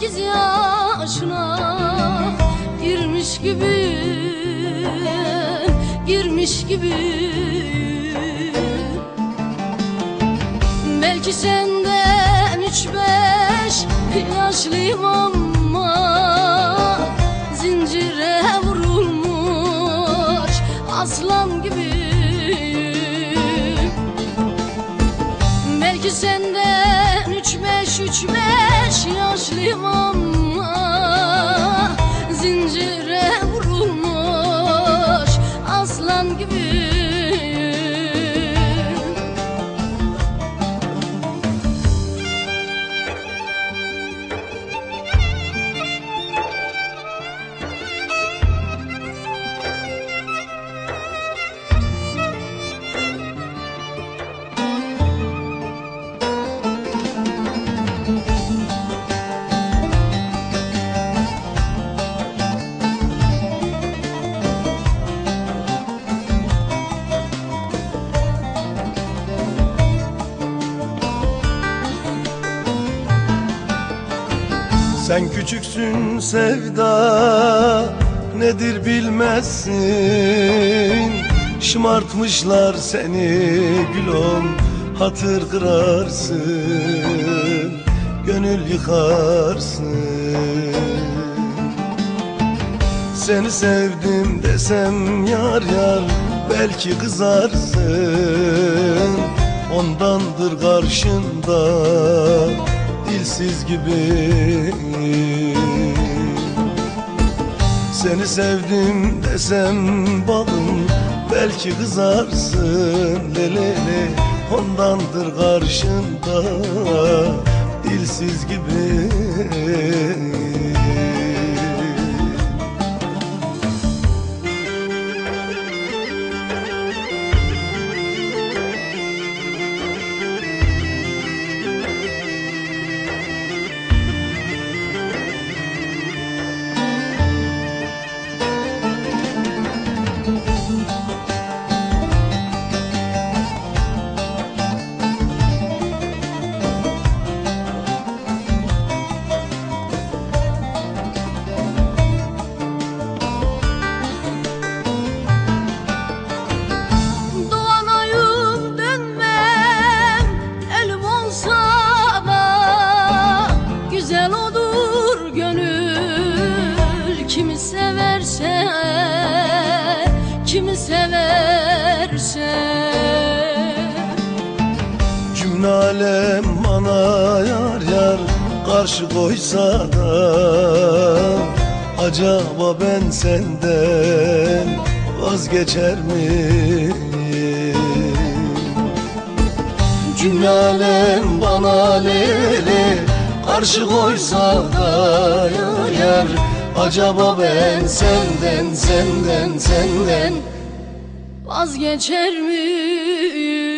sekiz yaşına girmiş gibi girmiş gibi. Belki senden üç beş yaşlıyım ama Zincire vurulmuş aslan gibi. Belki senden Sen küçüksün sevda nedir bilmezsin? Şımartmışlar seni gülüm hatır kırarsın Gönül yıkarsın. Seni sevdim desem yar yar belki kızarsın. Ondandır karşında dilsiz gibi. Seni sevdim desem balım belki kızarsın Lelele ondandır karşında. Dilsiz gibi gönül Kimi severse Kimi severse Cümle alem bana yar yar karşı koysa da Acaba ben senden vazgeçer miyim? Alem bana lele karşı koysa da yar Acaba ben senden senden senden Vazgeçer miyim?